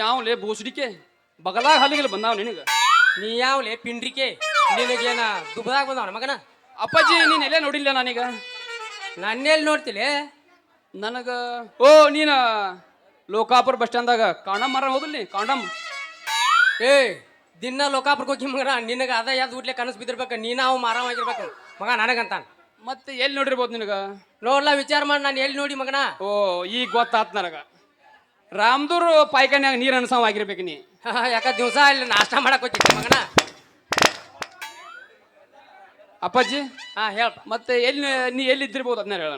ಯಾವ್ಲೇ ಬೂಸ್ಡಿಕೆ ಬಗಲಾಗ ಹಲ್ಲಿಗೆ ಬಂದಾವ ನಿನಗ? ನೀ ಯಾವ್ಲೆ ಪಿಂಡ್ರಿಕೆ? ನಿನಗೇನ ದುಬದಾಗ ಬಂದವನ ಮಗನ? ಅಪ್ಪಾಜಿ ನೀನ್ ಎಲ್ಲೇ ನೋಡಿಲ್ಲ ನಾನೀಗ? ನನ್ನೆಲ್ಲಿ ನೋಡ್ತಿಲೆ? ನನಗ ಓ ನೀನ ಲೋಕಾಪುರ ಬಸ್ ಸ್ಟ್ಯಾಂಡ್ದಾಗ ಕಾಂಡಮ್ ಮರ ಹೋದಿಲ್ಲ ನೀ ಕಾಂಡಮ್ ಏ ದಿನ ಲೋಕಾಪುರಕ್ಕೆ ಹೋಗಿ ಮಗನ ನಿನಗೆ ಅದ ಯಾವ್ದು ಊಟ್ಲೆ ಕನಸು ಬಿದ್ದಿರ್ಬೇಕು ನೀನ ಅವು ಮಾರಾವಾಗಿರ್ಬೇಕು ಮಗ ನನಗಂತಾನ. ಮತ್ತೆ ಎಲ್ಲಿ ನೋಡಿರ್ಬೋದು ನಿನಗ? ನೋಡ್ಲ ವಿಚಾರ ಮಾಡಿ ನಾನು ಎಲ್ಲಿ ನೋಡಿ ಮಗನ? ಓ ಈಗ ಗೊತ್ತಾತ್ ನನಗ. ರಾಮದೂರ್ ಪಾಯ್ಕಾನ್ಯಾಗ ನೀರು ಅನ್ಸವ ಆಗಿರ್ಬೇಕು ನೀ ಯಾಕ ದಿವಸ ಇಲ್ಲಿ ನಾಷ್ಟ ಮಾಡಕ್ ಹೋಗಿದ್ದೆ ಮಗನ? ಅಪ್ಪಾಜಿ? ಹಾ ಹೇಳ ಮತ್ತೆ ಎಲ್ಲಿ ನೀ ಎಲ್ಲಿ ಇದ್ದಿರ್ಬೋದು ಅದನ್ನ ಹೇಳ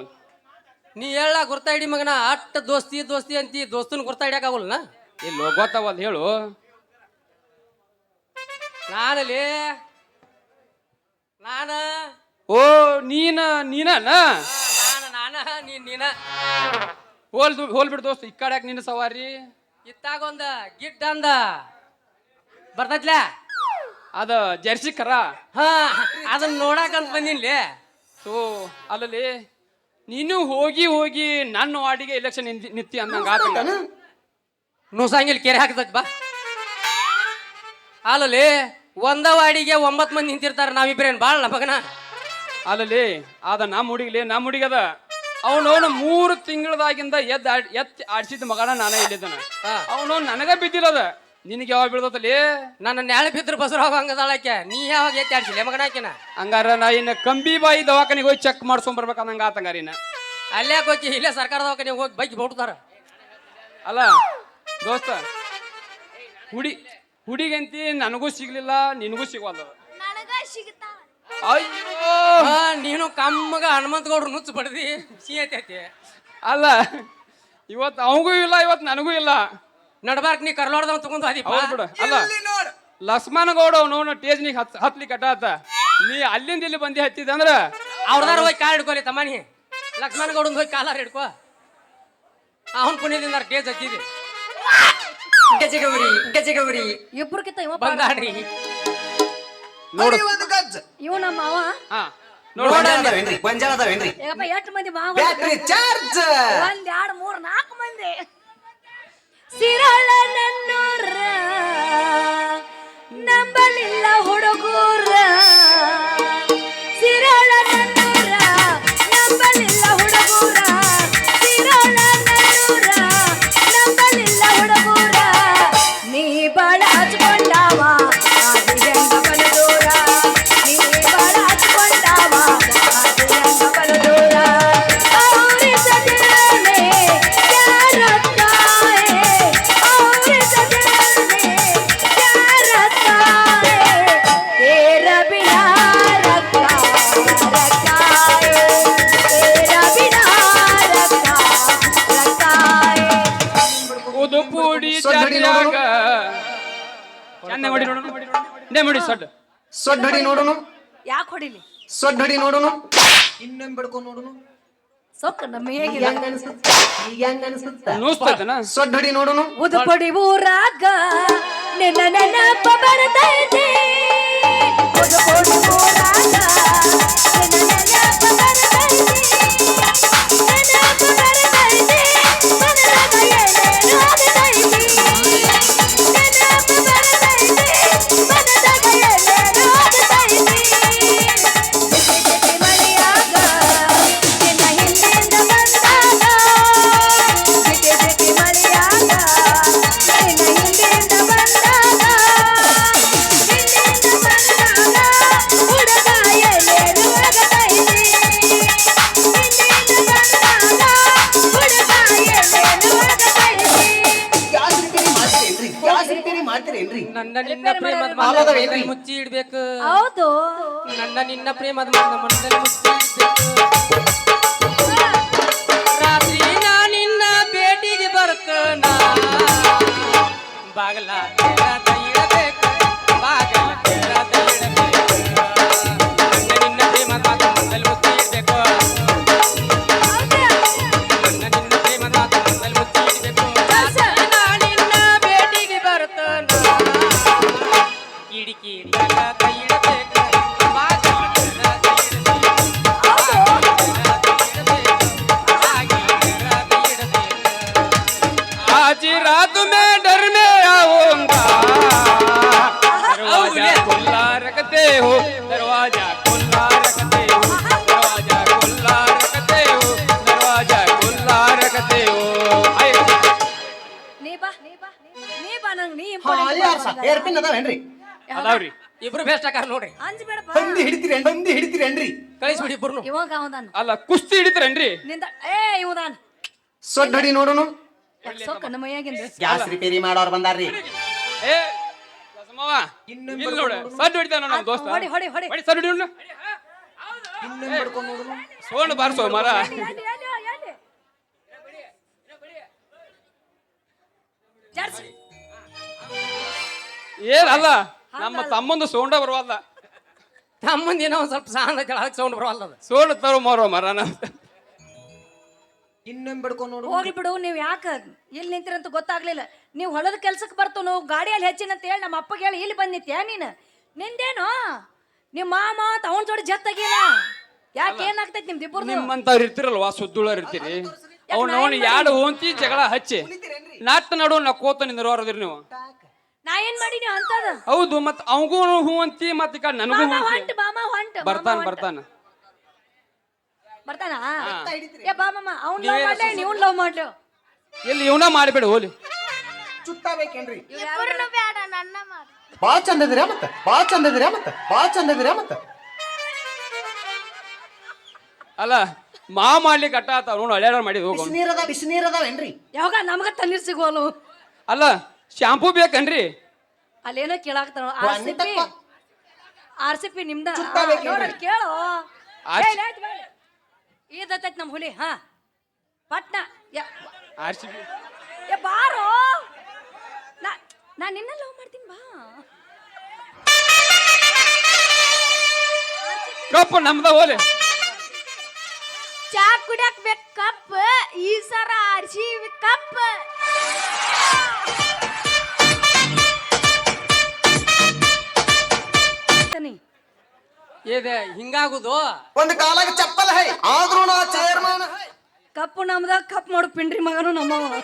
ನೀ ಹೇಳ ಗುರ್ತಾ ಹಿಡಿ ಮಗನ ಅಟ್ಟ ದೋಸ್ತಿ ದೋಸ್ತಿ ಅಂತಿ ದೋಸ್ತನ ಗುರ್ತಾ ಆಗೋಲ್ಲ ಇಲ್ಲಿ ಗೊತ್ತಾವಲ್ ಹೇಳು. ನಾನಲ್ಲಿ? ನಾನ? ಓ ನೀನ ನೀನ ನಾನ ನಾನ ನೀನ್ ನೀನ. ಹೋಲ್ ಹೋಲ್ ಬಿಡು ದೋಸ್ತ ಈ ಕಡೆ ನಿನ್ನ ಸವಾರಿ? ಇತ್ತಾಗೊಂದ ಗಿಡ್ಡ ಅಂದ. ಬರ್ತೈತ್ಲ? ಅದ ಜರ್ಸಿ ಕರ. ಹಾ ಅದನ್ನ ನೋಡಕಂತ ಬಂದಿನ್ಲಿ ಸೋ ಅಲ್ಲಲ್ಲಿ ನೀನು ಹೋಗಿ ಹೋಗಿ ನನ್ನ ವಾರ್ಡಿಗೆ ಎಲೆಕ್ಷನ್ ನಿಂತಿ ಅಂದಂಗ ಆತಂಗ ನುಸಂಗಿಲ್ ಕೆರೆ ಹಾಕದ ಬಾ. ಅಲ್ಲಲ್ಲಿ ಒಂದ ವಾರ್ಡಿಗೆ ಒಂಬತ್ತು ಮಂದಿ ನಿಂತಿರ್ತಾರೆ ನಾವಿಬ್ರೇನ್ ಬಾಳ ಮಗನ ಅಲ್ಲಲ್ಲಿ ಅದ ನಮ್ಮ ಹುಡುಗಿಲಿ ನಮ್ಮ ಹುಡುಗದ ಅವನವನು ಮೂರು ತಿಂಗಳದಾಗಿಂದ ಎದ್ದು ಎತ್ ಎತ್ತಿ ಆಡ್ಸಿದ ಮಗನ ನಾನೇ ಇಲ್ಲಿದ್ದಾನೆ. ಅವನು ನನಗ ಬಿದ್ದಿಲ್ಲದ ನಿನಗೆ ಯಾವಾಗ ಬೀಳ್ದತ್ತಲ್ಲಿ ನನ್ನ ನೆಳ ಬಿದ್ರ ಬಸರ ಹಂಗದಾಳಕ್ಕೆ ನೀ ಯಾವಾಗ ಎತ್ತಿ ಆಡ್ಸಿಲ್ಲ ಮಗನ ಆಕಿನ? ಹಂಗಾರ ನಾ ಇನ್ನು ಕಂಬಿ ಬಾಯಿ ದವಾಖಾನಿಗೆ ಹೋಗಿ ಚೆಕ್ ಮಾಡ್ಸ್ಕೊಂಡ್ ಬರ್ಬೇಕಂದಂಗ ಆತಂಗಾರ ಇನ್ನ. ಅಲ್ಲೇ ಹೋಗಿ ಇಲ್ಲೇ ಸರ್ಕಾರ ದವಾಖಾನಿಗೆ ಹೋಗಿ ಬೈಕ್ ಬಿಡ್ತಾರ. ಅಲ್ಲ ದೋಸ್ತ ಹುಡಿ ಹುಡಿಗಂತಿ ನನಗೂ ಸಿಗ್ಲಿಲ್ಲ ನಿನಗೂ ಸಿಗೋಲ್ಲ ಅಯ್ಯೋ! ಹಾ, ನೀನು ಕಮ್ಮಗ ಹನುಮಂತ ಗೌಡ್ರು ನುಚ್ಚು ಬಡ್ದಿ ಸಿಹತೈತಿ ಅಲ್ಲ ಇವತ್ತು ಅವಂಗೂ ಇಲ್ಲ ಇವತ್ತು ನನಗೂ ಇಲ್ಲ. ನಡ್ಬಾರ್ಕ್ ನೀ ಕರ್ಲಾಡ್ದ ತಗೊಂಡು ಅದಿ ಹೌದು ಬಿಡು. ಅಲ್ಲ ಲಕ್ಷ್ಮಣ ಗೌಡ ಅವನು ಟೇಜ್ನಿಗೆ ಹತ್ ಹತ್ಲಿ ಕಟ್ಟಾತ ನೀ ಅಲ್ಲಿಂದ ಇಲ್ಲಿ ಬಂದಿ ಹತ್ತಿದ ಅಂದ್ರ ಅವ್ರದಾರ ಹೋಗಿ ಕಾಲ್ ಹಿಡ್ಕೊಲಿ ತಮ್ಮನಿ. ಲಕ್ಷ್ಮಣ ಗೌಡನ್ ಹೋಗಿ ಕಾಲಾರ ಹಿಡ್ಕೋ. ಅವನ್ ಪುಣ್ಯದಿಂದ ಟೇಜ್ ಹಚ್ಚಿದೆ. ಗಜಗೌರಿ ಗಜಗೌರಿ. ಇಬ್ರಕಿಂತ ಇವ ಬಂದಾಡ್ರಿ ನೋಡು ಒಂದು ಗಜ್ಜ ಇವ ನಮ್ಮ ಮಾವ. ಹಾ. ನೋಡು ಗೊಂಜಾಳ ಅದಾವೇನ್ರಿ? ಗೊಂಜಾಳ ಅದಾವೇನ್ರಿ? ಈಗಪ್ಪ ಎಷ್ಟು ಮಂದಿ ಮಾವ? ಬ್ಯಾಟ್ರಿ ಚಾರ್ಜ್ ಒಂದ್ ಎರಡ್ ಮೂರ್ ನಾಲ್ಕು ಮಂದಿ. ಸಿರಳ ನನ್ನೂರ ನಂಬಲಿಲ್ಲ ಹುಡುಗೂರ ಚಂದ ಮಾಡಿ ನೋಡು ನೇ ಮಾಡಿ ಸಡ್. ಸೊಡ್ಡಡಿ ನೋಡುನು ಯಾಕೆ ಹೊಡಿಲಿ? ಸೊಡ್ಡಡಿ ನೋಡುನು ಇನ್ನೊಮ್ಮೆ ಬಿಡ್ಕೊಂಡು ನೋಡುನು ಸೊಕ್ಕ ನಮ್ಮ ಹೇಗಿಲ್ಲ ಹೆಂಗ ಅನ್ಸುತ್ತ? ಈಗ ಹೆಂಗ ಅನ್ಸುತ್ತ? ನೂಸ್ತೈತನ ಸೊಡ್ಡಡಿ ನೋಡುನು ಉದುಪಡಿ ಊರಾಗ ನಿನ್ನ ನೆನಪ ಬರ್ತೈತೆ. ಉದುಪಡಿ ಊರಾಗ ನಿನ್ನ ನೆನಪ ಬರ್ತೈತಿ. ನೆನಪ ಬರ್ತೈತಿ. ಮುಚ್ಚಿ ಇಡ್ಬೇಕು. ಹೌದು. ನನ್ನ ನಿನ್ನ ಪ್ರೇಮದ ಮನದಲ್ಲಿ ಮುಚ್ಚಿ ಇಡ್ಬೇಕು. ಏರ್ಪಿನ್ ಅದಾವೇನ್ರಿ? ಅದಾವ್ರಿ. ಇಬ್ರು ಬೆಸ್ಟ್ ಆಕಾರ ನೋಡ್ರಿ. ಅಂಜ್ಬೇಡಪ್ಪ ಬಂದಿ ಹಿಡಿತೀರಿ ಬಂದಿ ಹಿಡಿತೀರೇನ್ರಿ? ಕಳಿಸ್ಬಿಡಿ ಇಬ್ರು ಇವಾಗ ಅವದಾನ ಅಲ್ಲ ಕುಸ್ತಿ ಹಿಡಿತಾರೇನ್ರಿ? ನಿಂದ ಏ ಇವದಾನ. ಸೊಡ್ಡ ಹೊಡಿ ನೋಡೋನು? ಸೊಕ್ಕ ನಮ್ಮ ಮೈಯಾಗಿಂದ ಗ್ಯಾಸ್ ರಿಪೇರಿ ಮಾಡೋರ್ ಬಂದಾರ್ರಿ. ಏ ಲಸಮವ್ವ, ಇಲ್ಲಿ ನೋಡು. ಸಡ್ ಹೊಡಿತಾನ ನಮ್ಮ ದೋಸ್ತ. ಹೊಡಿ ಹೊಡಿ ಹೊಡಿ. ಹೊಡಿ ಸಡ್ ಹೊಡಿ ಸೋಣ ಬಾರ್ಸೋ ಮರ? ಜಾಡ್ಸಿ. ಏನಲ್ಲ ನಮ್ಮ ತಮ್ಮಂದು ಸೋಂಡ ಬರುವಲ್ಲ ತಮ್ಮಂದ ಏನೋ ಒಂದ್ ಸ್ವಲ್ಪ ಸಾಂಗ್ ಅದಕ್ಕೆ ಸೌಂಡ್ ಬರವಲ್ಲ ಅದು. ಸೋಣ ತರೋ ಮಾರೋ ಮರ ಹೋಗಿ ಇನ್ನೊಮ್ಮೆ ಬಿಡ್ಕೊಂಡು ನೋಡು. ಹೋಗ್ಲಿ ಬಿಡು ನೀವು ಯಾಕ ಇಲ್ಲಿ ನಿಂತಿರಂತ ಗೊತ್ತಾಗ್ಲಿಲ್ಲ. ನೀವು ಹೊಲದ ಕೆಲ್ಸಕ್ಕೆ ಬರ್ತು ನಾವು ಗಾಡಿಯಲ್ಲಿ ಹೆಚ್ಚಿನಂತ ಹೇಳಿ ನಮ್ಮ ಅಪ್ಪಗೆ ಹೇಳಿ ಇಲ್ಲಿ ಬಂದಿತ್ಯಾ ನೀನು? ನಿಂದೇನು? ನಿಮ್ಮ ಮಾಮ ಅವನ ಜೋಡಿ ಜತ್ತಾಗಿಲ್ಲ? ಯಾಕೆ ಏನಾಗ್ತೈತಿ ನಿಮ್ದು ಇಬ್ಬರು ನಿಮ್ಮಂತವ್ರು ಇರ್ತಿರಲ್ವಾ ಸುದ್ದುಳರ್ ಇರ್ತೀರಿ? ಅವ್ನು ಅವನು ಯಾಡು ಹೋಂತಿ ಜಗಳ ಹಚ್ಚಿ. ನಾಟ್ ನಡು ನಕ್ಕೋತ ನಿಂದಿರೋರದ್ರಿ ನೀವು. ನಾ ಏನ್ ಮಾಡಿನಿ ಅಂತದ? ಹೌದು ಮತ್ ಅವಗೂ ಹೂ ಅಂತಿ ಮತ್ ಈಗ ನನಗೂ ಹೂ ಅಂತಿ. ಹೊಂಟ್ ಮಾಮ ಹೊಂಟ್ ಬರ್ತಾನ ಬರ್ತಾನ. ಬರ್ತಾನ? ಏ ಬಾ ಮಾಮ ಅವ್ನ್ ಲವ್ ಮಾಡ್ಲೆ ನೀವು ಲವ್ ಮಾಡ್ಲು? ಎಲ್ಲಿ ಇವನ ಮಾಡಿಬಿಡು ಹೋಲಿ. ಚುತ್ತಾಬೇಕೇನ್ರಿ ಬೇಡ ನನ್ನ ಮಾಡು ಬಾ ಚಂದ ಇದೀರಾ ಮತ್ತ? ಬಾ ಚಂದ ಇದಿರಾ ಮತ್ತ? ಬಾ ಚಂದ ಇದಿರಾ ಮತ್ತ? ಅಲ್ಲ ಮಾ ಮಾಡ್ಲಿಕ್ಕೆ ಅಟ್ಟ ಆತ ನೋಡು ಹಳ್ಯಾಡ ಮಾಡಿ ಅದ ಬಿಸಿನೀರ್ ಅದಾವ ಏನ್ರಿ ಯಾವಾಗ ನಮಗ ತಣ್ಣೀರ್ ಸಿಗೋಲು ಅಲ್ಲ ಶಾಂಪೂ ಬೇಕನ್ರಿ. ಅಲ್ಲೇನೋ ಕೇಳಾಕ್ತಾರ R C P. R C P ನಿಮ್ದ. ಚುತ್ತ ಬೇಕೇನ್ರಿ? ನೋಡ್ರಿ ಕೇಳು. ಆರ್ ಸಿ- ಇದತ್ತೈತ್ ನಮ್ ಹುಲಿ ಹಾ. ಪಟ್ನ ಯ- ಆರ್ ಸಿ ಏ ಬಾರೋ. ನಾ ನಾ ನಿನ್ನ ಲವ್ ಮಾಡ್ತೀನಿ ಬಾ. ಕಪ್ ನಮ್ದ ಹೋಲಿ. ಚಾ ಕುಡಿಯಕ್ ಬೇಕ್ ಕಪ್ ಈ ಸರ ಆರ್ಸಿ ಕಪ್. ಇದೆ ಹಿಂಗಾಗುದು? ಒಂದ್ ಕಾಲಾಗ ಚಪ್ಪಲ್ ಹೈ ಆದ್ರೂ ನಾ ಚೇರ್ಮನ್ ಕಪ್ಪು ನಮ್ದ ಕಪ್ ಮಾಡು ಪಿಂಡ್ರಿ ಮಗನು ನಮ್ಮವ.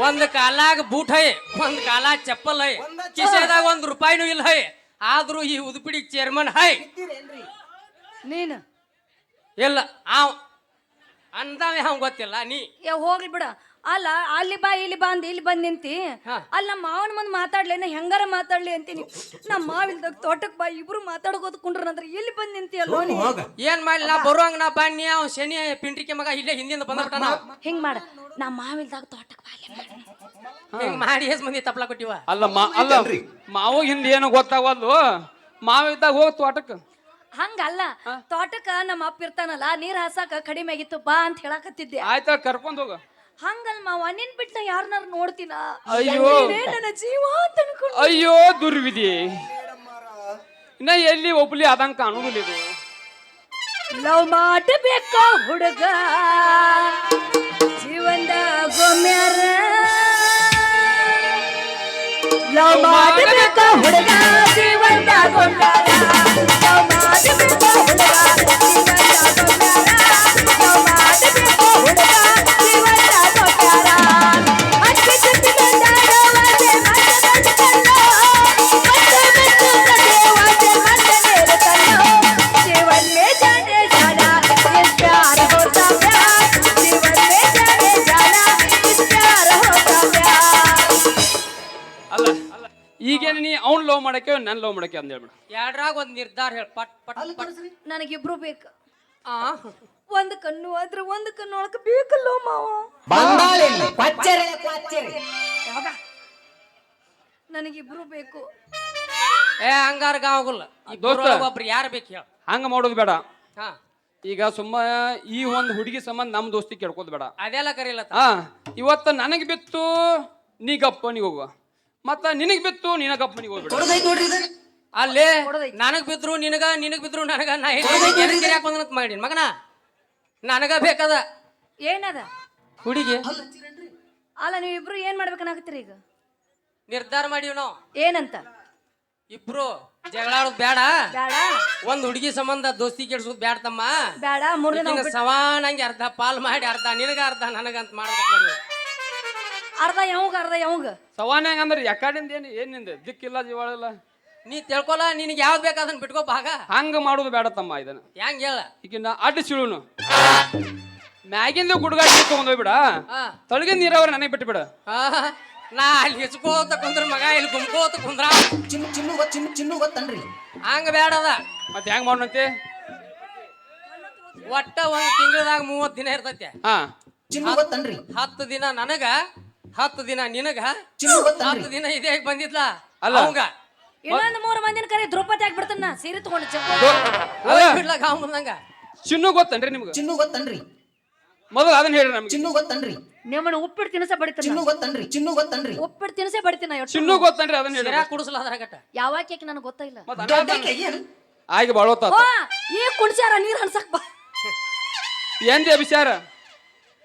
ಒಂದ್ ಕಾಲಾಗ ಬೂಟ್ ಹೈ ಒಂದ್ ಕಾಲಾಗ ಚಪ್ಪಲ್ ಹೈ. ಕಿಸೆದಾಗ ಒಂದ್ ರೂಪಾಯಿನೂ ಇಲ್ಲ ಹೈ. ಆದ್ರೂ ಈ ಉದುಪಿಡಿ ಚೇರ್ಮನ್ ಹೈ. ನೀನು? ಇಲ್ಲ ಆ ಅಂದಾವೆ ಅವ್ ಗೊತ್ತಿಲ್ಲ ನೀ. ಏ ಹೋಗ್ಲಿ ಬಿಡ. ಅಲ್ಲ ಅಲ್ಲಿ ಬಾ ಇಲ್ಲಿ ಬಾ ಅಂದ್ ಇಲ್ಲಿ ಬಂದ್ ನಿಂತಿ. ಅಲ್ಲಿ ನಮ್ಮ ಮಾವನ ಮುಂದೆ ಮಾತಾಡ್ಲಿ ನಾ ಹೆಂಗಾರ ಮಾತಾಡ್ಲಿ ಅಂತೀನಿ. ನಮ್ಮ ಮಾವಿಲ್ದಾಗ ತೋಟಕ್ ಬಾ ಇಬ್ರು ಮಾತಾಡ್ಕೋದ್ ಕುಂಡ್ರ ಅಂದ್ರೆ ಇಲ್ಲಿ ಬಂದ್ ನಿಂತಿ ಅಲ್ಲೋ ನೀ? ಏನ್ ಮಾಡ್ಲಿ ನಾ ಬರುವಂಗ ನಾ ಬನ್ನಿ ಅವ್ ಶನಿ ಪಿಂಟ್ರಿಕೆ ಮಗ ಇಲ್ಲೇ ಹಿಂದಿಂದ ಬಂದ್ಬಿಟ್ಟಾನ ಹಿಂಗ್ ಮಾಡ? ನಮ್ಮ ಮಾವಿಲ್ದಾಗ ತೋಟಕ್ ಬಾ ಅಲ್ಲಿ ಮಾಡು. ಹಿಂಗ್ ಮಾಡಿ ಎಷ್ಟ್ ಮಂದಿ ತಪ್ಲ ಕೊಟ್ಟಿವ? ಅಲ್ಲ ಮಾ ಅಲ್ಲ ಮಾವು ಹಿಂದ ಏನು ಗೊತ್ತಾಗವಲ್ದು? ಮಾವ ಇದ್ದಾಗ ಹೋಗ್ ತೋಟಕ್ಕೆ ಹಂಗಲ್ಲ ತೋಟಕ್ಕ ನಮ್ಮ ಅಪ್ಪ ಇರ್ತಾನಲ್ಲ ನೀರ್ ಹಾಸಾಕ ಕಡಿಮೆ ಆಗಿತ್ತು ಬಾ ಅಂತ ಹೇಳಕತ್ತಿದ್ದೆ. ಆಯ್ತಾ ಕರ್ಕೊಂಡ್ ಹೋಗ. ಹಂಗಲ್ ಮಾವ ನಿನ್ ಬಿಟ್ಟ ಯಾರನ್ನಾರು ನೋಡ್ತೀನ ಅಯ್ಯೋ. ನೀನೇ ನನ್ನ ಜೀವ ಅಂತ ಅನ್ಕೊಂಡು ಅಯ್ಯೋ ದುರ್ವಿಧಿ. ಇನ್ನ ಎಲ್ಲಿ ಒಬ್ಲಿ ಆದಂಗ ಕಾಣುದಿಲ್ಲ ಇದು. ಲವ್ ಮಾಡಬೇಕ ಹುಡುಗ. ಜೀವನದ ಗೊಮ್ಯಾರ. ಲವ್ ಮಾಡಬೇಕ ಹುಡುಗ. ಜೀವನದ ಗೊಮ್ಯಾರ. ಮಾಡಕ್ಕೆ ನನ್ ಲವ್ ಮಾಡಕ್ಕೆ ಅಂದ್ ಹೇಳ್ಬಿಡ. ಎರಡ್ರಾಗ ಒಂದ್ ನಿರ್ಧಾರ ಹೇಳ ಪಟ್ ಪಟ್ ನನಗೆ ನನಗಿಬ್ರು ಬೇಕು. ಆ. ಒಂದು ಕಣ್ಣು ಆದ್ರೆ ಒಂದು ಕಣ್ಣು ಒಳಗೆ ಬೇಕಲ್ಲೋ ಮಾವ. ಬಂದಾಳಿಲ್ಲಿ ನನಗಿಬ್ರು ಬೇಕು. ಏ ಹಂಗಾರ ಗಾವಗುಲ್ಲ ದೋಸ್ತ. ಒಬ್ರು ಯಾರು ಬೇಕು ಹೇಳ. ಹಂಗ ಮಾಡೋದು ಬೇಡ. ಹಾ. ಈಗ ಸುಮ್ಮ ಈ ಒಂದು ಹುಡುಗಿ ಸಂಬಂಧ ನಮ್ಮ ದೋಸ್ತಿ ಕೇಳ್ಕೋದ್ ಬೇಡ. ಅದೆಲ್ಲ ಕರೀಲತ್ತ? ಹಾ ಇವತ್ತು ನನಗೆ ಬಿತ್ತು ನೀ ಗಪ್ಪ ನೀ ಹೋಗುವ. ಮತ್ತ ನಿನಗ್ ಬಿತ್ತು ನೀನ ಗಪ್ಪ ಮನಿಗ್ ಹೋಗ್ಬಿಡ. ಕೊಡದೈತ್ ನೋಡ್ರಿ ಇದು. ಅಲ್ಲಿ ನನಗ್ ಬಿದ್ರು ನಿನಗ ನಿನಗ್ ಬಿದ್ರು ನನಗ ನಾ ಯಾಕೆ ಬಂದಂತ ಮಾಡಿ ಮಗನ ನನಗ ಬೇಕದ. ಏನದ? ಹುಡುಗಿ. ಅಲ್ಲ ನೀವಿಬ್ರು ಏನ್ ಮಾಡ್ಬೇಕನ್ನಾಗತ್ತೀರಿ ಈಗ? ನಿರ್ಧಾರ ಮಾಡಿವ್ ನಾವು. ಏನಂತ? ಇಬ್ರು ಜಗಳಾಡೋದ್ ಬೇಡ ಬೇಡ ಒಂದ್ ಹುಡುಗಿ ಸಂಬಂಧ ದೋಸ್ತಿ ಕೆಡ್ಸೋದ್ ಬೇಡ ತಮ್ಮ. ಬೇಡ ಈಗಿನ ಸವಾನಂಗೆ ಅರ್ಧ ಪಾಲ್ ಮಾಡಿ ಅರ್ಧ ನಿನಗ ಅರ್ಧ ನನಗಂತ ಮಾಡ್ಬೇಕು ಅರ್ಧ ಯಾವಾಗ ಅರ್ಧ ಯಾವಾಗ? ಸವಾನ ಅಂದ್ರೆ ಯಾಕಡಿಂದ ಏನು ಏನಿಂದ ದಿಕ್ಕಿಲ್ಲ ಜೀವಾಳಿಲ್ಲ ನೀ ತಿಳ್ಕೊಲ್ಲ ನಿನಗೆ ಯಾವ್ದು ಬೇಕು ಅದನ್ನ ಬಿಟ್ಕೋ ಭಾಗ ಹಂಗ ಮಾಡೋದು ಬೇಡ ತಮ್ಮ ಇದನ್ನ. ಹೆಂಗ್ ಹೇಳ? ಈಗಿನ ಅಡ್ಡ ಸಿಳುನು. ಮ್ಯಾಗಿಂದ ಗುಡ್ಗಾಡಿ ತಗೊಂಡೋಗ್ಬಿಡ ತಗೊಂಡ್ ಹೋಗ್ಬಿಡ. ಹಾ. ತಳಗಿನ ನೀರಾವರಿ ನನಗೆ ಬಿಟ್ಟು ಬಿಡ ಆ, ನಾ ಅಲ್ಲಿ ಹೆಚ್ಕೋತ ಕುಂದ್ರ ಮಗ ಇಲ್ಲಿ ಗುಮ್ಕೋತ ಕುಂದ್ರ. ಚಿನ್ನು ಚಿನ್ನು ಗೊತ್ತ ಚಿನ್ನು ಚಿನ್ನು ಗೊತ್ತನ್ರಿ ಹಂಗ ಬೇಡದ ಮತ್ತೆ ಹೆಂಗ್ ಮಾಡೋಣಂತೆ ಒಟ್ಟ ಒಂದ್ ತಿಂಗಳದಾಗ ಮೂವತ್ ದಿನ ಇರ್ತೈತೆ. ಹಾ. ಚಿನ್ನು ಗೊತ್ತನ್ರಿ ಹತ್ತು ದಿನ ನನಗ ಹತ್ತು ದಿನ ನಿನಗ? ಚಿನ್ನು ಗೊತ್ತನ್ರಿ ಹತ್ತು ದಿನ ಇದೇ ಬಂದಿದ್ಲ? ಅಲ್ಲ. ಅವಂಗ? ಇನ್ನೊಂದ್ ಮೂರ್ ಮಂದಿನ ಕರೆ ದ್ರೌಪದಿ ಆಗ್ಬಿಡ್ತಾನ ಸೀರೆ ತಗೊಂಡು ಚೆಪ್ಪ. ಅಲ್ಲ. ಬಿಡ್ಲಾಕ ಅವ್ ಚಿನ್ನು ಗೊತ್ತನ್ರಿ ನಿಮ್ಗೆ? ಚಿನ್ನು ಗೊತ್ತನ್ರಿ. ಮೊದಲು ಅದನ್ನ ಹೇಳಿ ನಮ್ಗೆ. ಚಿನ್ನು ಗೊತ್ತನ್ರಿ. ನಿಮ್ಮನ್ನ ಉಪ್ಪಿಟ್ಟು ತಿನ್ಸ ಬಡಿತಾನ. ಚಿನ್ನು ಗೊತ್ತನ್ರಿ ಚಿನ್ನು ಗೊತ್ತನ್ರಿ. ಉಪ್ಪಿಟ್ಟು ತಿನ್ಸೇ ಬಡಿತೀನ ಚಿನ್ನು ಗೊತ್ತನ್ರಿ ಅದನ್ನ ಹೇಳ್ರಿ. ಸಿರಾ ಕುಡಿಸ್ಲ ಅದ್ರಾಗಟ್ಟ ಯಾವಾಗ ಕೇಕ್ ನನಗೆ ಗೊತ್ತಿಲ್ಲ ಮತ್ತ್ ದೊಡ್ಡಕ್ಕೆ ಏನು? ಆಗಿ ಬಾಳೋತ ಓ ಈ ಕುಣಿಸ್ಯಾರ ನೀರ್ ಹಣ್ಸಕ್ ಬಾ. ಎಂದಿ ಅಭಿಷಾರ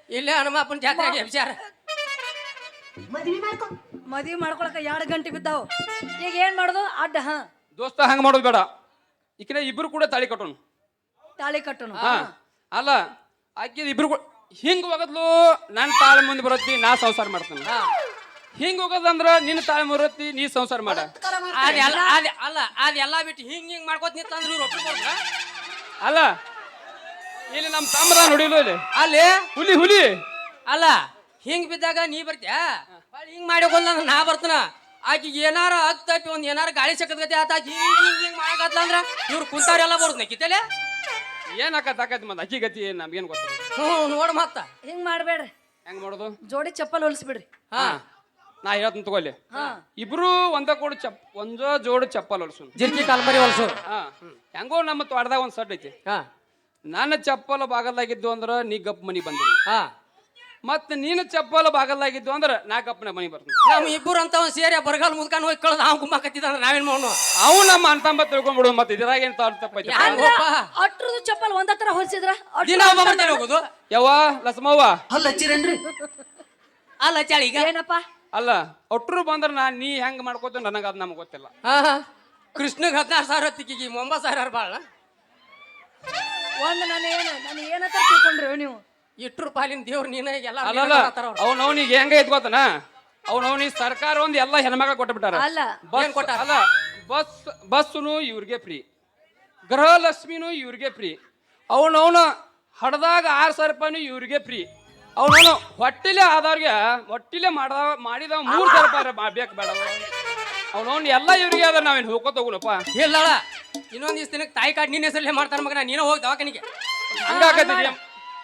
ಇಲ್ಲೇ ಹನುಮಪ್ಪನ ಜಾತ್ರೆಗೆ ವಿಚಾರ ಮದ್ವಿ ಮಾಡ್ಕೊಳಕ ಎರಡು ಗಂಟೆ ಬಿದ್ದಾವ್. ಈಗ ಏನ್ ಮಾಡೋದು? ಅಡ್ಡ ಹಾ. ದೋಸ್ತ ಹಂಗ ಮಾಡೋದು ಬೇಡ. ಈಕಿನ ಇಬ್ರು ಕೂಡ ತಾಳಿ ಕಟ್ಟೋಣ ತಾಳಿ ಕಟ್ಟೋಣ ಹಾ. ಅಲ್ಲ ಆಕಿ ಇಬ್ರು ಕೂಡ ಹಿಂಗ್ ಹೋಗದ್ಲು ನನ್ನ ತಾಳಿ ಮುಂದೆ ಬರತ್ತಿ ನಾ ಸಂಸಾರ ಮಾಡ್ತೇನೆ. ಹಾ. ಹಿಂಗ್ ಹೋಗೋದಂದ್ರ ನಿನ್ನ ತಾಳಿ ಮುರತ್ತಿ ನೀ ಸಂಸಾರ ಮಾಡ. ಅದೆಲ್ಲ ಅದ ಅಲ್ಲ ಅದೆಲ್ಲ ಬಿಟ್ಟು ಹಿಂಗ್ ಹಿಂಗ್ ಮಾಡ್ಕೋತ ನಿಂತಂದ್ರೆ ಇವ್ರು ಅಲ್ಲ ಇಲ್ಲಿ ನಮ್ಮ ತಾಮ್ರ ನೋಡಿಲ್ಲ ಇಲ್ಲಿ? ಅಲ್ಲಿ? ಹುಲಿ ಹುಲಿ. ಅಲ್ಲ. ಹಿಂಗ್ ಬಿದ್ದಾಗ ನೀ ಬರ್ತ್ಯಾ? ಹಿಂಗ್ ಮಾಡಿ ಹೋಗಲ್ಲ ನಾ ಬರ್ತನ. ಆಕಿ ಏನಾರ ಆಗ್ತೈತಿ ಒಂದ್ ಏನಾರ ಗಾಳಿ ಸಕ್ಕತ್ಗತಿ ಆತ ಆಕಿ ಹಿಂಗ್ ಹಿಂಗ್ ಹಿಂಗ್ ಮಾಡಕತ್ಲ ಅಂದ್ರ ಇವ್ರು ಕುಂತಾರೆಲ್ಲ ಬರುದ್ ನಕ್ಕಿತಲೆ ಏನ್ ಆಕತ್ ಆಕತ್ ಮತ್ತೆ ಅಕ್ಕಿ ಗತಿ ಏನ್ ನಮ್ಗೇನ್ ಗೊತ್ತ? ಹ್ಞೂ ನೋಡ್ ಮತ್ತ. ಹಿಂಗ್ ಮಾಡ್ಬೇಡ್ರಿ. ಹೆಂಗ್ ಮಾಡೋದು? ಜೋಡಿ ಚಪ್ಪಲ್ ಹೊಲಿಸ್ಬಿಡ್ರಿ. ಹಾ. ನಾ ಹೇಳ್ತೀನಿ ತಗೋಲಿ ಹಾ. ಇಬ್ರು ಒಂದ ಕೂಡ ಚಪ್ ಒಂದ ಜೋಡಿ ಚಪ್ಪಲ್ ಹೊಲ್ಸು ಜಿರ್ಕಿ ಕಾಲ್ಮರಿ ಹೊಲ್ಸು ಹಾ. ಹೆಂಗೋ ನಮ್ಮ ತೋಟದಾಗ ಒಂದ್ ಸಟ್ ಐತಿ. ಹಾ. ನನ್ನ ಚಪ್ಪಲ್ ಭಾಗದಾಗಿದ್ದು ಅಂದ್ರ ನೀ ಗಪ್ ಮನಿ ಬಂದ್ರಿ. ಹಾ. ಮತ್ ನೀನು ಚಪ್ಪಲ ಬಾಗಲ್ದಾಗಿದ್ದು ಅಂದ್ರೆ ನಾ ಮನೆ ಮನಿ ಬರ್ತೀನಿ ನಮ್ ಇಬ್ಬರು ಅಂತ ಸೇರಿ ಬರಗಾಲ ಮುದ್ಕೊಂಡು ಹೋಗಿ ಕಳ್ದ ಅವ್ನು ಕುಂಬಾಕತ್ತಿದ ಅಂದ್ರೆ ನಾವೇನ್ ಮಾಡೋ ಅವು ನಮ್ಮ ಅಂತಂಬ ತಿಳ್ಕೊಂಡ್ಬಿಡು ಮತ್ತೆ ಇದ್ರಾಗ ಏನ್ ತಪ್ಪ ತಪ್ಪೈತಿ ಅಟ್ರದು ಚಪ್ಪಲ್ ಒಂದ ತರ ಹೊಲ್ಸಿದ್ರ? ದಿನ ಒಬ್ಬ ಬರ್ತಾನೆ ಹೋಗುದು. ಯವ್ವ ಲಸಮವ್ವ. ಅಲ್ಲ ಹಚ್ಚಿರೇನ್ರಿ ಅಲ್ಲ ಚಾಳಿ ಈಗ. ಏನಪ್ಪ? ಅಲ್ಲ ಒಟ್ರು ಬಂದ್ರ ನಾ ನೀ ಹೆಂಗ್ ಮಾಡ್ಕೋತ ನನಗ ಅದ್ ನಮ್ಗೆ ಗೊತ್ತಿಲ್ಲ. ಕೃಷ್ಣಗ್ ಹದಿನಾರು ಸಾವಿರ ಹೊತ್ತಿಗೆ ಒಂಬತ್ತು ಸಾವಿರ ಬಾಳ ಒಂದು ನಾನು ಏನು ನಾನು ಏನಂತ ತಿಳ್ಕೊಂಡ್ರಿ ನೀವು? ಇಟ್ರು ಪಾಲಿನ ದೇವ್ರ ನೀನ ಎಲ್ಲ ಅಲ್ಲಲ್ಲ ಅವ್ನ ಅವ್ನಿಗೆ ಹೆಂಗ ಐತ್ ಗೊತ್ತನ? ಅವ್ನ ಅವ್ನಿಗೆ ಸರ್ಕಾರ ಒಂದು ಎಲ್ಲ ಹೆಣ್ಮಗ ಕೊಟ್ಬಿಟ್ಟಾರ. ಅಲ್ಲ ಬಸ್? ಅಲ್ಲ ಬಸ್ ಬಸ್ಸುನು ಇವ್ರಿಗೆ ಫ್ರೀ. ಗೃಹಲಕ್ಷ್ಮಿನೂ ಇವ್ರಿಗೆ ಫ್ರೀ. ಅವನವನ ಹಡ್ದಾಗ ಆರು ಸಾವಿರ ರೂಪಾಯಿನೂ ಇವ್ರಿಗೆ ಫ್ರೀ. ಅವನವನು ಹೊಟ್ಟಿಲೆ ಆದವ್ರಿಗೆ ಹೊಟ್ಟಿಲೆ ಮಾಡ್ದ ಮಾಡಿದ ಮೂರು ಸಾವಿರ ರೂಪಾಯಿ ಬೇಕು ಬೇಡ. ಅವನವನ್ ಎಲ್ಲ ಇವ್ರಿಗೆ ಅದ ನಾವೇನು ಹೋಗೋ ತಗೊಳಪ್ಪ ಇಲ್ಲ ಇನ್ನೊಂದ್ ದಿವಸ ದಿನಕ್ಕೆ ತಾಯಿ ಕಾಡ್ ನಿನ್ನ ಹೆಸರಲ್ಲೇ ಮಾಡ್ತಾರ ಮಗನ ನೀನು ಹೋಗಿ ದವಾಖಾನಿಗೆ. ಹಂಗಾಕತ್ತಿ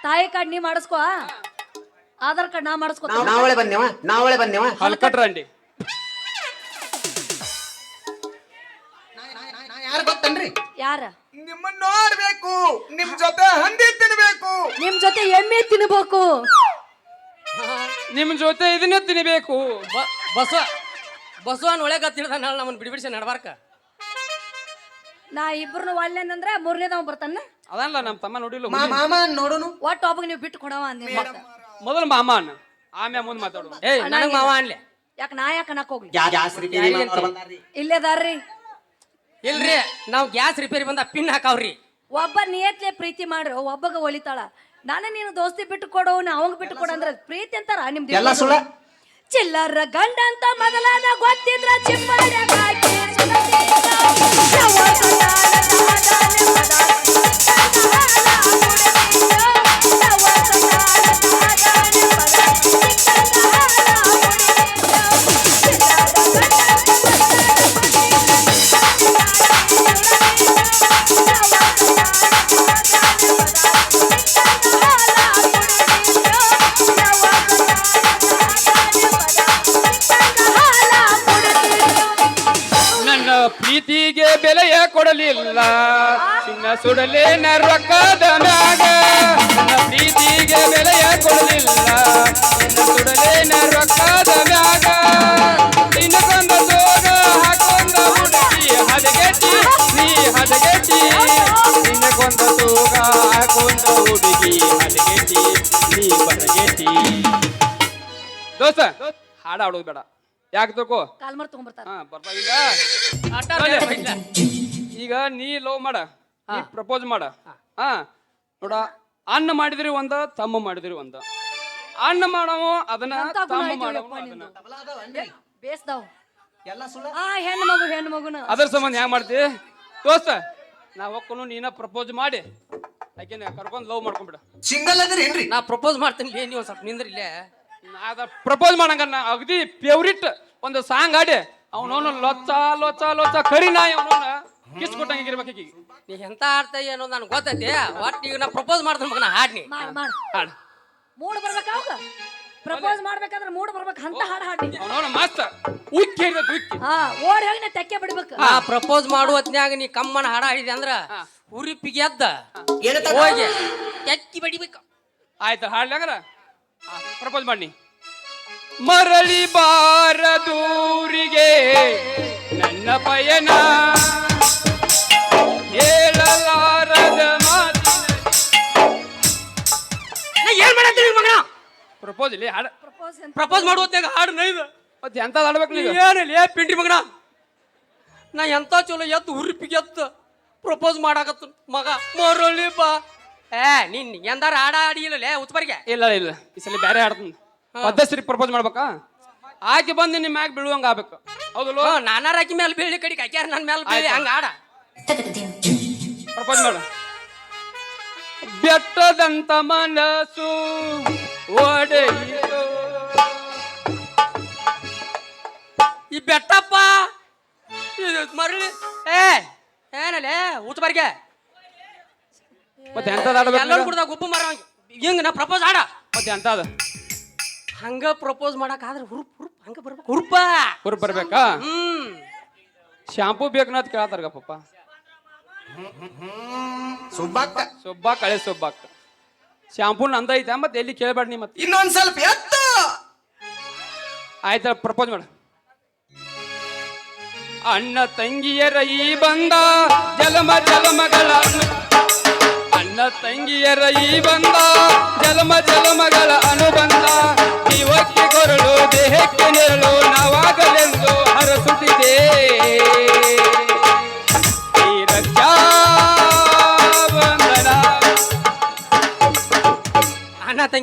ತಾಯಿ ಕಾರ್ಡ್ ನೀ ಮಾಡಿಸ್ಕೋ ಆಧಾರ್ ಕಾರ್ಡ್ ನಾ ಮಾಡಿಸ್ಕೋ ನಾವ್ ನಾವಳೆ ಬಂದೇವ ನಾವಳೆ ಬಂದೇವ ಹಲ್ಕಟ್ರಂಡಿ ಯಾರು ಗೊತ್ತನ್ರಿ? ಯಾರ? ನಿಮ್ಮನ್ನ ನೋಡ್ಬೇಕು ನಿಮ್ ಜೊತೆ ಹಂದಿ ತಿನ್ಬೇಕು. ನಿಮ್ ಜೊತೆ ಎಮ್ಮೆ ತಿನ್ಬೇಕು. ನಿಮ್ ಜೊತೆ ಇದನ್ನ ತಿನ್ಬೇಕು. ಬಸ ಬಸವ ಬಸವನ್ ಒಳಗೆ ತಿಳಿದ ನಮ್ಮನ್ನ ಬಿಡಿಬಿಡಿಸಿ ನಡ್ಬಾರ್ಕ. ನಾ ಇಬ್ರು ಒಲ್ಲೆನಂದ್ರ ಮೂರನೇದವ ಬರ್ತಾನ. ಅದಲ್ಲ ನಮ್ಮ ತಮ್ಮ ನೋಡಿಲ್ಲ ಮಾ ಮಾಮ ನೋಡುನು? ಒಟ್ಟು ಒಬ್ಬಗೆ ನೀವು ಬಿಟ್ಟು ಕೊಡವ ಮೊದಲ ಮೊದಲು ಅಣ್ಣ ಆಮ್ಯಾ ಮುಂದೆ ಮಾತಾಡು. ಏಯ್ ನನಗ್ ಮಾವ ಅನ್ಲೆ ಯಾಕೆ ನಾ ಯಾಕೆ ಅನ್ನಕ್ ಹೋಗ್ಲಿ? ಗ್ಯಾಸ್ ರಿಪೇರಿ ಇಲ್ಲೇ. ಇಲ್ಲೇದಾರ್ರಿ ಇಲ್ರಿ ನಾವು ಗ್ಯಾಸ್ ರಿಪೇರಿ ಬಂದ ಪಿನ್ ಹಾಕಾವ್ರಿ. ಒಬ್ಬ ನಿಯತ್ಲೆ ಪ್ರೀತಿ ಮಾಡ್ರಿ ಒಬ್ಬಗ ಒಲಿತಾಳ. ನಾನು ನೀನು ದೋಸ್ತಿ ಬಿಟ್ಟು ಕೊಡೋನು ನಾ ಅವಂಗ ಬಿಟ್ಟು ಕೊಡಂದ್ರೆ ಪ್ರೀತಿ ಅಂತಾರ ನಿಮ್ದು ಎಲ್ಲ ಸುಳ್ಳ. ಚಿಲ್ಲರ ಗಂಡ ಅಂತ ಮೊದಲಾದ ಗೊತ್ತಿದ್ರ ಚಿಮ್ಮಾಡ್ಯಾಗ ಹಾಕಿ ಸುಡಲೇನ ರೊಕ್ಕದ ಮ್ಯಾಗ. ನನ್ನ ಪ್ರೀತಿಗೆ ಬೆಲೆಯ ಕೊಡಲಿಲ್ಲ. ಸುಡಲೇನ ರೊಕ್ಕದ ಮ್ಯಾಗ. ನಿನಗೊಂದ ಸೋಗ ಹಾಕೊಂದ ಹುಡುಗಿ ಹದಗೆಟ್ಟಿ ನೀ ಹದಗೆಟ್ಟಿ. ನಿನಗೊಂದ ಸೋಗ ಹಾಕೊಂದ ಹುಡುಗಿ ಹದಗೆಟ್ಟಿ ನೀ ಬದಗೆಟ್ಟಿ. ದೋಸ್ತ ಹಾಡ ಆಡೋದು ಬೇಡ. ಯಾಕೆ ತಿಳ್ಕೋ? ಕಾಲ್ಮರ್ ತಗೊಂಡ್ಬರ್ತಾರ. ಹಾ ಬರ್ತಾವಿಲ್ಲ ಈಗ ನೀ ಲವ್ ಮಾಡ. ಪ್ರಪೋಸ್ ಮಾಡ. ಹಾ. ನೋಡ ಅನ್ನ ಮಾಡಿದ್ರಿ ಒಂದ ತಮ್ಮ ಮಾಡಿದ್ರಿ ಒಂದ. ಅನ್ನ ಮಾಡವ ಅದನ್ನ ತಂಬ ಗುಣ ತಮ್ಮ ಐತಿ ಮಾಡವ ಯಪ್ಪ ಅದನ್ನ. ನಿಂದು. ಬೇಸ್ದಾವ್. ಎಲ್ಲ ಸುಳ್ಳ? ಆ ಹೆಣ್ಣು ಮಗು ಹೆಣ್ಣು ಮಗುನ. ಅದ್ರ ಸಂಬಂಧ ಹೆಂಗ್ ಮಾಡ್ತಿ? ದೋಸ್ತ ನಾ ಹೊಕ್ಕನು ನೀನ ಪ್ರಪೋಸ್ ಮಾಡಿ. ಆಕೆನ ಕರ್ಕೊಂಡ್ ಲವ್ ಮಾಡ್ಕೊಂಡ್ಬಿಡ ಸಿಂಗಲ್ ಅದಿರೇನ್ರಿ ನಾ ಪ್ರಪೋಸ್ ಮಾಡ್ತೀನಿ ಲೇ ನೀವು ಸ್ವಲ್ಪ ನಿಂದ್ರಿ ಇಲ್ಲೇ ನಾ ಪ್ರಪೋಸ್ ಮಾಡಂಗ ನಾ ಅಗದಿ ಫೇವ್ರಿಟ್ ಒಂದು ಸಾಂಗ್ ಆಡಿ ಅವನವನು ಲೊಚ್ಚ ಲೊಚ್ಚ ಲೊಚ್ಚ ಕರಿ ನಾಯಿ ಅವನವನ ಕಿಸ್ ಕೊಟ್ಟಂಗಿರ್ಬೇಕು ಆಕಿಗೆ ನೀ ಎಂತ ಆಡ್ತಾ ಏನೋ ನನಗೆ ಗೊತ್ತೈತಿ. ಒಟ್ಟು ಈಗ ನಾ ಪ್ರಪೋಸ್ ಮಾಡ್ತೀನಿ ಮಗನ ಹಾಡ್ನಿ. ಮಾಡ್ ಮಾಡ್. ಹಾಡು. ಮೂಡ್ ಬರ್ಬೇಕ ಅವಾಗ? ಪ್ರಪೋಸ್ ಮಾಡ್ಬೇಕಂದ್ರ ಮೂಡ್ ಬರ್ಬೇಕು ಅಂತ ಹಾಡು ಹಾಡಿ ಅವನವನ ಮಸ್ತ್ ಉಕ್ಕಿ ಹಿಡಿದ ಉಕ್ಕಿ. ಹಾ ಓಡಿ ಹೋಗಿ ನಾ ತೆಕ್ಕೆ ಬಿಡ್ಬೇಕು. ಆ ಪ್ರಪೋಸ್ ಮಾಡುವ ಹೊತ್ನ್ಯಾಗ ನೀ ಕಮ್ಮನ ಹಾಡ ಹಾಡಿದೆ ಅಂದ್ರ ಉರಿಪಿಗೆ ಎದ್ದ ಹೋಗಿ ಎಕ್ಕಿ ಬಡಿಬೇಕು. ಆಯ್ತು ಹಾಡ್ಲಾಗರ ಪ್ರಪೋಸ್ ಮಾಡಿ ಮರಳಿ ಬಾರದೂರಿಗೆ ನನ್ನ ಪಯಣ. ಹೇಳಲಾರದ ನಾ ಏನ್ ಮಾಡತ್ತೀನಿ ಮಗನ? ಪ್ರಪೋಸ್ ಇಲ್ಲಿ ಹಾಡ. ಪ್ರಪೋಸ್ ಪ್ರಪೋಸ್ ಮಾಡುವ ಹೊತ್ನ್ಯಾಗ ಹಾಡು ನೈದು ಮತ್ತೆ ಎಂತ ಹಾಡ್ಬೇಕು ನೀವು ಏನಿಲ್ಲ ಏ ಪಿಂಡಿ ಮಗನ. ನಾ ಎಂತ ಚಲೋ ಎತ್ತು ಉರಿಪಿಗೆ ಎತ್ತು ಪ್ರಪೋಸ್ ಮಾಡಾಕತ್ತ ಮಗ. ಮರಳಿ ಬಾ. ಏ ನಿನ್ ಎಂದಾರ ಹಾಡ ಆಡಿಲ್ಲ ಉತ್ಪರಿಗೆ ಇಲ್ಲ ಇಲ್ಲ ಈ ಸಲ ಬೇರೆ ಹಾಡ್ತೀನಿ. ಪದ್ಧತಿ ಪ್ರಪೋಸ್ ಮಾಡ್ಬೇಕಾ? ಆಕೆ ಬಂದು ನಿಮ್ಮ ಮ್ಯಾಗ ಬೀಳುವಂಗ ಆಗ್ಬೇಕು. ಹೌದಲ್ಲ? ನಾನಾರ ಆಕಿ ಮೇಲೆ ಬೀಳಿ ಕಡಿಗೆ ಆಕ್ಯಾರ ನನ್ನ ಮೇಲೆ ಬೀಳಿ ಹಂಗ ಆಡ ಪ್ರಪೋಸ್ ಮಾಡು ಬೆಟ್ಟದಂತ ಮನಸ್ಸು ಒಡೆಯಿತು ಈ ಬೆಟ್ಟಪ್ಪ ಇದು ಮರಳಿ ಏ ಏನಲ್ಲೇ ಬರ್ಗೆ. ಮತ್ತೆ ಎಂತದ ಎಲ್ಲರೂ ನೀವು? ಕುಡ್ದ ಮರ ಹಿಂಗ. ನಾ ಪ್ರಪೋಸ್ ಆಡ. ಮತ್ತೆ ಎಂತದ? ಹಂಗ ಪ್ರಪೋಸ್ ಮಾಡಕ್ ಆದ್ರೆ ಹುರುಪ್ ಹುರುಪ್ ಹಂಗ ಬರ್ಬೇಕು. ಹುರುಪ. ಹುರು ಬರ್ಬೇಕಾ? ಹ್ಮ್. ಶಾಂಪೂ ಬೇಕು ಅಂತ ಕೇಳತ್ತಾರ ಪಪ್ಪ ಸುಬ್ಬಕ್ಕ. ಸೊಬ್ಬ ಕಳೆ ಸುಬ್ಬಕ್ಕ. ಶಾಂಪೂ ನಂದ ಐತೆ ಮತ್ತೆ ಎಲ್ಲಿ ಕೇಳಬೇಡ ನೀ ಮತ್ತೆ. ಇನ್ನೊಂದ್ ಸ್ವಲ್ಪ ಎತ್ತ. ಆಯ್ತ ಪ್ರಪೋಸ್ ಮಾಡ. ಅಣ್ಣ ತಂಗಿಯರ ಈ ಬಂದ ಜಲಮ ಜಲಮಗಳ ಅಣ್ಣ ತಂಗಿಯರ ಈ ಬಂದ ಜಲಮ ಜಲಮಗಳ ಅನುಬಂಧ. ಜೀವಕ್ಕೆ ಕೊರಳು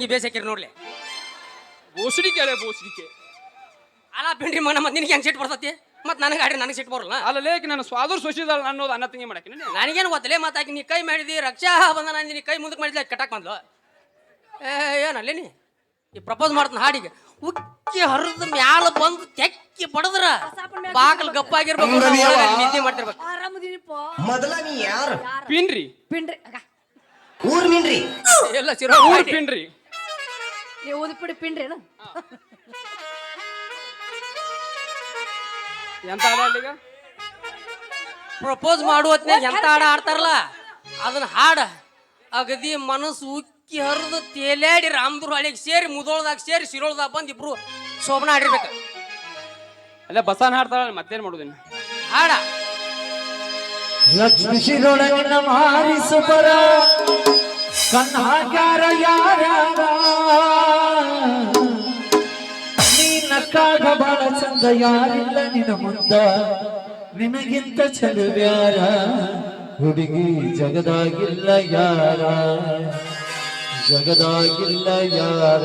ತಂಗಿ ಬೇಸಾಕಿರಿ ನೋಡ್ಲಿ. ಬೋಸಡಿಕೆ ಅಲೆ ಬೋಸಡಿಕೆ. ಅಲ್ಲ ಪಿಂಡ್ರಿ ಮನ ಮತ್ತೆ ನಿನಗೆ ಹೆಂಗ್ ಸಿಟ್ಟು ಬರ್ತತಿ? ಮತ್ತೆ ನನಗೆ ಆಡ್ರಿ ನನಗೆ ಸಿಟ್ಟು ಬರಲ್ಲ. ಅಲ್ಲೇ ನನ್ನ ಸ್ವಾದರ್ ಸೊಸಿದಳ ಅನ್ನೋದು ಅನ್ನ ತಂಗಿ ಮಾಡಕ್ಕೆ ನನಗೇನು ಗೊತ್ತಲೇ ಮತ್ತೆ ಆಕಿ ನೀ ಕೈ ಮಾಡಿದಿ ರಕ್ಷಾ ಬಂದ ನಾನು ನೀ ಕೈ ಮುಂದಕ್ಕೆ ಮಾಡಿದ್ಲ ಕಟಾಕ್ ಬಂದ್ಲು. ಏ ಏನಲ್ಲೇ ನೀ? ಈ ಪ್ರಪೋಸ್ ಮಾಡ್ತಾನ ಹಾಡಿಗೆ. ಉಕ್ಕಿ ಹರಿದ ಮ್ಯಾಲ ಬಂದು ತೆಕ್ಕಿ ಬಡದ್ರ ಬಾಗಲ್ ಗಪ್ಪಾಗಿರ್ಬೇಕು ನಿದ್ದೆ ಮಾಡ್ತಿರ್ಬೇಕು. ಆರಾಮದಿನಿಪ್ಪ ಮೊದಲ ನೀ ಯಾರು? ಪಿನ್ರಿ. ಪಿಂಡ್ರಿ ಊರ್ ಮೀನ್ರಿ? ಎಲ್ಲ ಸಿರೋ ಊರ್ ಪಿನ್ರಿ. ನೀವು ಊದಿಪಿಡಿ ಪಿಂಡ್ರಿ ಏನು? ಎಂತ ಅಲ್ಲಿಗ ಪ್ರಪೋಸ್ ಮಾಡುವತ್ನ್ಯಾಗ ಎಂತ ಹಾಡ ಆಡ್ತಾರಲ್ಲ ಅದನ್ನ ಹಾಡ. ಅಗದಿ ಮನಸ್ಸು ಉಕ್ಕಿ ಹರಿದು ತೇಲಾಡಿ ರಾಮದುರ್ ಹಳ್ಳಿಗೆ ಸೇರಿ ಮುದೋಳ್ದಾಗ ಸೇರಿ ಶಿರೋಳ್ದಾಗ ಬಂದು ಇಬ್ರು ಶೋಭನ ಆಡಿರ್ಬೇಕು. ಅಲ್ಲ ಬಸವನ ಹಾಡ್ತಾಳ ಮತ್ತೇನ್ ಮಾಡುದಿನ ಹಾಡ. ಲಕ್ಷ್ಮಿ ಶಿರೊಳಗಿನ ಮಾರಿಸುಬರ ಕಣ್ಣಾಗ್ಯಾರ ಯಾರ ನೀನಕ್ಕಾಗ ಬಹಳ ಚಂದ ಯಾರಿಲ್ಲ ನಿನ ಮುಂದ? ನಿನಗಿಂತ ಚಲುವ್ಯಾರ ಹುಡುಗಿ ಜಗದಾಗಿಲ್ಲ ಯಾರ? ಜಗದಾಗಿಲ್ಲ ಯಾರ?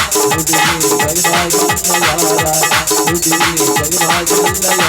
la la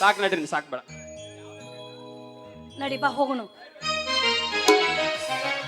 ಸಾಕು ನಡ್ರಿ ಸಾಕು ಬೇಡ. ನಡಿ ಬಾ ಹೋಗುನು